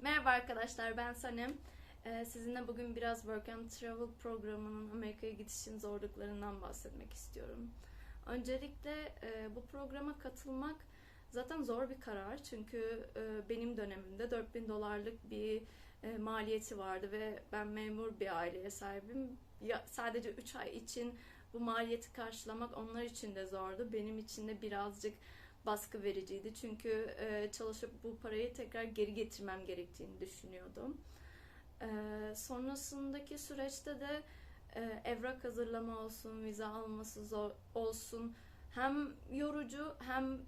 Merhaba arkadaşlar ben Sanem. Ee, sizinle bugün biraz Work and Travel programının Amerika'ya gidişin zorluklarından bahsetmek istiyorum. Öncelikle e, bu programa katılmak zaten zor bir karar çünkü e, benim dönemimde 4000 dolarlık bir e, maliyeti vardı ve ben memur bir aileye sahibim. Ya, sadece 3 ay için bu maliyeti karşılamak onlar için de zordu. Benim için de birazcık baskı vericiydi. Çünkü e, çalışıp bu parayı tekrar geri getirmem gerektiğini düşünüyordum. E, sonrasındaki süreçte de e, evrak hazırlama olsun, vize alması zor olsun. Hem yorucu hem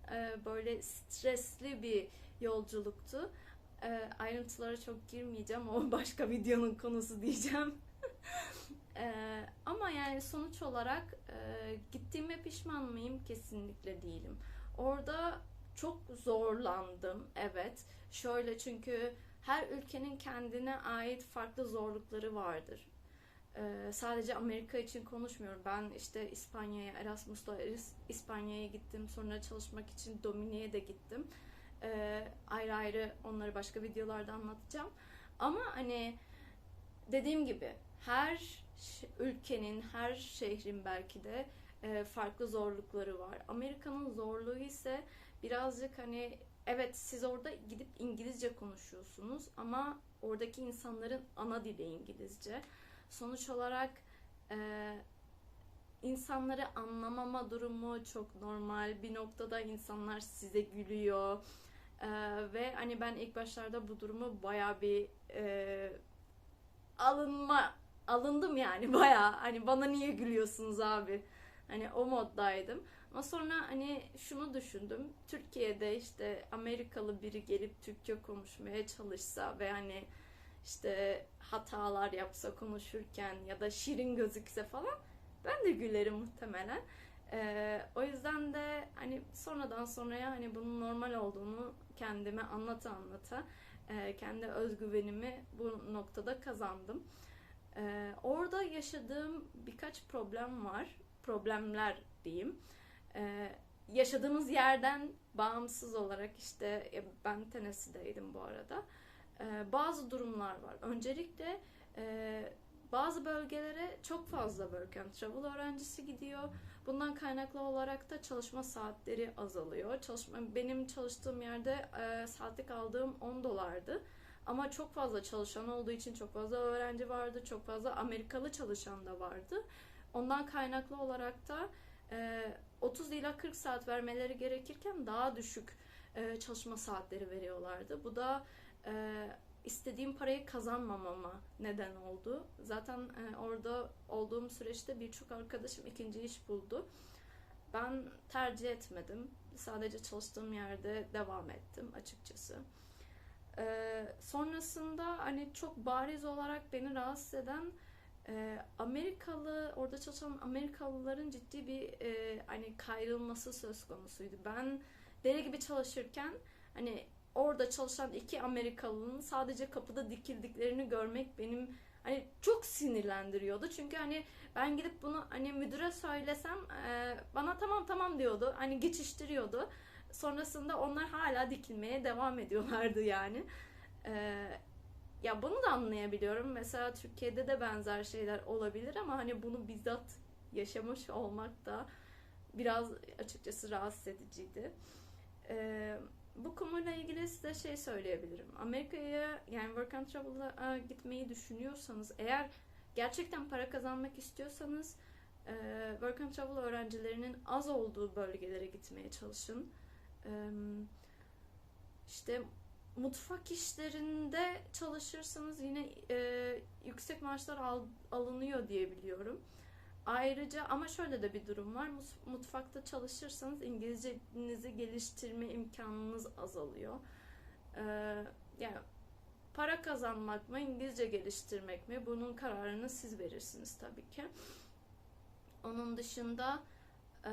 böyle stresli bir yolculuktu. Ayrıntılara çok girmeyeceğim. O başka videonun konusu diyeceğim. e, ama yani sonuç olarak e, gittiğime pişman mıyım? Kesinlikle değilim. Orada çok zorlandım evet. Şöyle çünkü her ülkenin kendine ait farklı zorlukları vardır. Ee, sadece Amerika için konuşmuyorum. Ben işte İspanya'ya, Erasmus'la İspanya'ya gittim. Sonra çalışmak için Domine'ye de gittim. Ee, ayrı ayrı onları başka videolarda anlatacağım. Ama hani dediğim gibi her ülkenin, her şehrin belki de farklı zorlukları var. Amerika'nın zorluğu ise birazcık hani evet siz orada gidip İngilizce konuşuyorsunuz ama oradaki insanların ana dili İngilizce. Sonuç olarak e, insanları anlamama durumu çok normal. Bir noktada insanlar size gülüyor. E, ve hani ben ilk başlarda bu durumu baya bir e, alınma alındım yani baya hani bana niye gülüyorsunuz abi Hani o moddaydım. Ama sonra hani şunu düşündüm. Türkiye'de işte Amerikalı biri gelip Türkçe konuşmaya çalışsa ve hani işte hatalar yapsa konuşurken ya da şirin gözükse falan ben de gülerim muhtemelen. Ee, o yüzden de hani sonradan sonraya hani bunun normal olduğunu kendime anlata anlata e, kendi özgüvenimi bu noktada kazandım. Ee, orada yaşadığım birkaç problem var problemler diyeyim. Ee, yaşadığımız yerden bağımsız olarak işte ben Tennessee'deydim bu arada. Ee, bazı durumlar var. Öncelikle e, bazı bölgelere çok fazla work and travel öğrencisi gidiyor. Bundan kaynaklı olarak da çalışma saatleri azalıyor. Çalışma benim çalıştığım yerde e, saatlik aldığım 10 dolardı. Ama çok fazla çalışan olduğu için çok fazla öğrenci vardı, çok fazla Amerikalı çalışan da vardı. Ondan kaynaklı olarak da e, 30 ila 40 saat vermeleri gerekirken daha düşük e, çalışma saatleri veriyorlardı. Bu da e, istediğim parayı kazanmamama neden oldu. Zaten e, orada olduğum süreçte birçok arkadaşım ikinci iş buldu. Ben tercih etmedim. Sadece çalıştığım yerde devam ettim açıkçası. Sonrasında hani çok bariz olarak beni rahatsız eden e, Amerikalı orada çalışan Amerikalıların ciddi bir e, hani kayrılması söz konusuydu. Ben deli gibi çalışırken hani orada çalışan iki Amerikalının sadece kapıda dikildiklerini görmek benim hani çok sinirlendiriyordu. Çünkü hani ben gidip bunu hani müdüre söylesem e, bana tamam tamam diyordu. Hani geçiştiriyordu. Sonrasında onlar hala dikilmeye devam ediyorlardı yani. E, ya bunu da anlayabiliyorum. Mesela Türkiye'de de benzer şeyler olabilir ama hani bunu bizzat yaşamış olmak da biraz açıkçası rahatsız ediciydi. Ee, bu konuyla ilgili size şey söyleyebilirim. Amerika'ya yani work and travel'a gitmeyi düşünüyorsanız eğer gerçekten para kazanmak istiyorsanız e, work and travel öğrencilerinin az olduğu bölgelere gitmeye çalışın. E, işte mutfak işlerinde çalışırsanız yine e, yüksek maaşlar al, alınıyor diye biliyorum. Ayrıca ama şöyle de bir durum var. Mutfakta çalışırsanız İngilizcenizi geliştirme imkanınız azalıyor. Ee, yani para kazanmak mı, İngilizce geliştirmek mi? Bunun kararını siz verirsiniz tabii ki. Onun dışında e,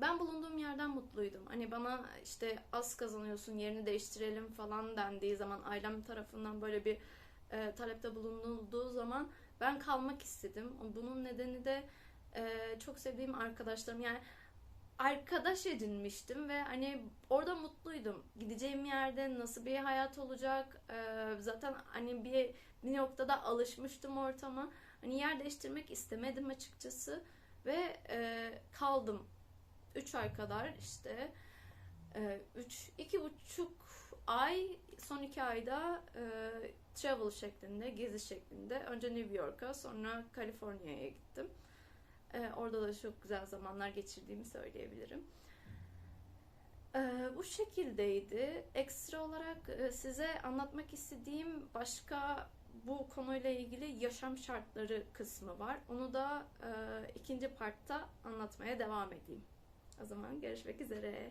ben bulunduğum yerden mutluydum. Hani bana işte az kazanıyorsun yerini değiştirelim falan dendiği zaman ailem tarafından böyle bir e, talepte bulunduğu zaman ben kalmak istedim. Bunun nedeni de e, çok sevdiğim arkadaşlarım yani arkadaş edinmiştim ve hani orada mutluydum. Gideceğim yerde nasıl bir hayat olacak? Ee, zaten hani bir bir noktada alışmıştım ortama. Hani yer değiştirmek istemedim açıkçası ve e, kaldım. 3 ay kadar işte 3 iki buçuk ay son iki ayda e, travel şeklinde gezi şeklinde önce New York'a sonra Kaliforniya'ya gittim. E, orada da çok güzel zamanlar geçirdiğimi söyleyebilirim. E, bu şekildeydi. Ekstra olarak e, size anlatmak istediğim başka bu konuyla ilgili yaşam şartları kısmı var. Onu da e, ikinci partta anlatmaya devam edeyim. O zaman görüşmek üzere.